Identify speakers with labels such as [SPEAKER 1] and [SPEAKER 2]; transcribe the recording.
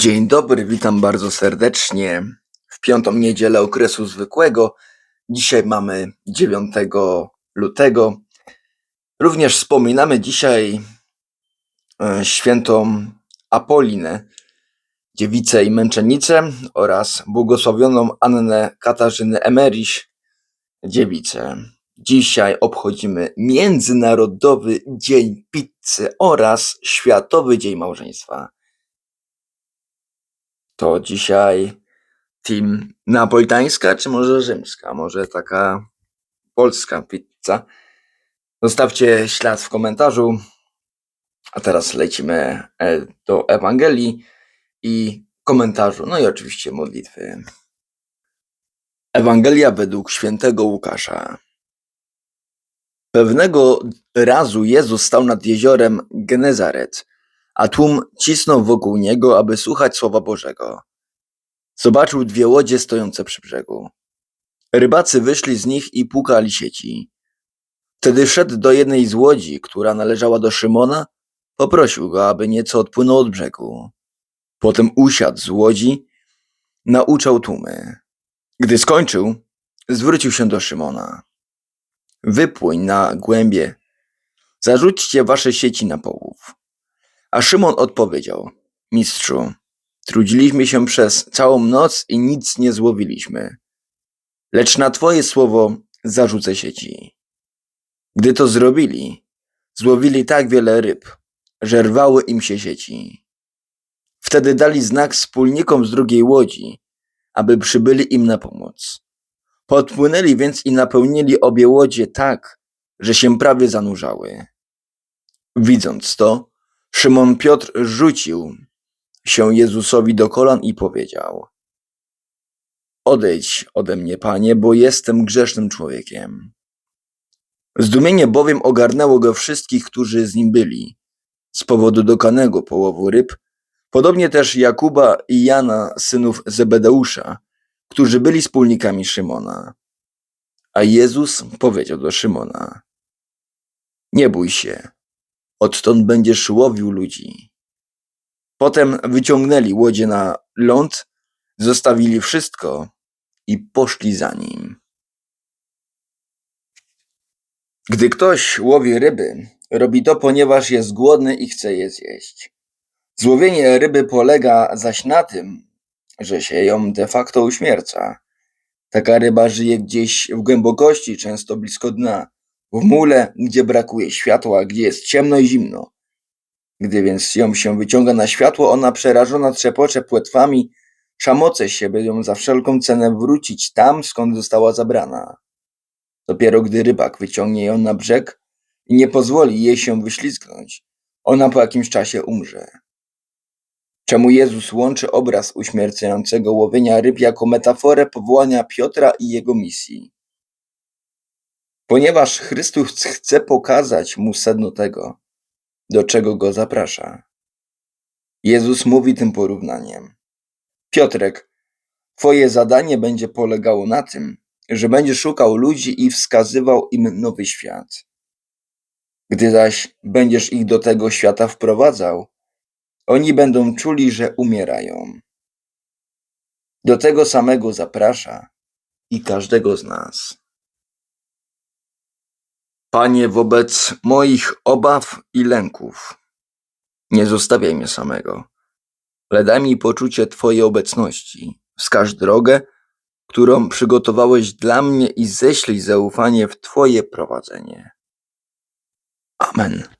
[SPEAKER 1] Dzień dobry, witam bardzo serdecznie w piątą niedzielę okresu zwykłego. Dzisiaj mamy 9 lutego. Również wspominamy dzisiaj e, świętą Apolinę, dziewicę i męczennicę oraz błogosławioną Annę Katarzynę Emerich, dziewicę. Dzisiaj obchodzimy Międzynarodowy Dzień Pizzy oraz Światowy Dzień Małżeństwa. To dzisiaj team napolitańska, czy może rzymska? Może taka polska pizza? Zostawcie ślad w komentarzu. A teraz lecimy e, do Ewangelii i komentarzu, no i oczywiście modlitwy. Ewangelia według świętego Łukasza. Pewnego razu Jezus stał nad jeziorem Genezaret, a tłum cisnął wokół niego, aby słuchać słowa Bożego. Zobaczył dwie łodzie stojące przy brzegu. Rybacy wyszli z nich i płukali sieci. Wtedy wszedł do jednej z łodzi, która należała do Szymona, poprosił go, aby nieco odpłynął od brzegu. Potem usiadł z łodzi, nauczał tłumy. Gdy skończył, zwrócił się do Szymona. Wypłyń na głębie, zarzućcie wasze sieci na połów. A Szymon odpowiedział: Mistrzu, trudziliśmy się przez całą noc i nic nie złowiliśmy. Lecz na Twoje słowo zarzucę sieci. Gdy to zrobili, złowili tak wiele ryb, że rwały im się sieci. Wtedy dali znak wspólnikom z drugiej łodzi, aby przybyli im na pomoc. Podpłynęli więc i napełnili obie łodzie tak, że się prawie zanurzały. Widząc to, Szymon Piotr rzucił się Jezusowi do kolan i powiedział: Odejdź ode mnie, panie, bo jestem grzesznym człowiekiem. Zdumienie bowiem ogarnęło go wszystkich, którzy z nim byli, z powodu dokanego połowu ryb, podobnie też Jakuba i Jana, synów Zebedeusza, którzy byli wspólnikami Szymona. A Jezus powiedział do Szymona: Nie bój się, odtąd będziesz łowił ludzi. Potem wyciągnęli łodzie na ląd, zostawili wszystko i poszli za nim. Gdy ktoś łowi ryby, robi to, ponieważ jest głodny i chce je zjeść. Złowienie ryby polega zaś na tym, że się ją de facto uśmierca. Taka ryba żyje gdzieś w głębokości, często blisko dna, w mule, gdzie brakuje światła, gdzie jest ciemno i zimno. Gdy więc ją się wyciąga na światło, ona przerażona trzepocze płetwami, szamoce się, by ją za wszelką cenę wrócić tam, skąd została zabrana. Dopiero gdy rybak wyciągnie ją na brzeg i nie pozwoli jej się wyślizgnąć, ona po jakimś czasie umrze. Czemu Jezus łączy obraz uśmiercającego łowienia ryb jako metaforę powołania Piotra i jego misji? Ponieważ Chrystus chce pokazać mu sedno tego, do czego go zaprasza. Jezus mówi tym porównaniem. Piotrek, twoje zadanie będzie polegało na tym, że będziesz szukał ludzi i wskazywał im nowy świat. Gdy zaś będziesz ich do tego świata wprowadzał, oni będą czuli, że umierają. Do tego samego zaprasza i każdego z nas. Panie, wobec moich obaw i lęków, nie zostawiaj mnie samego, ale daj mi poczucie Twojej obecności. Wskaż drogę, którą przygotowałeś dla mnie i ześlij zaufanie w Twoje prowadzenie. Amen.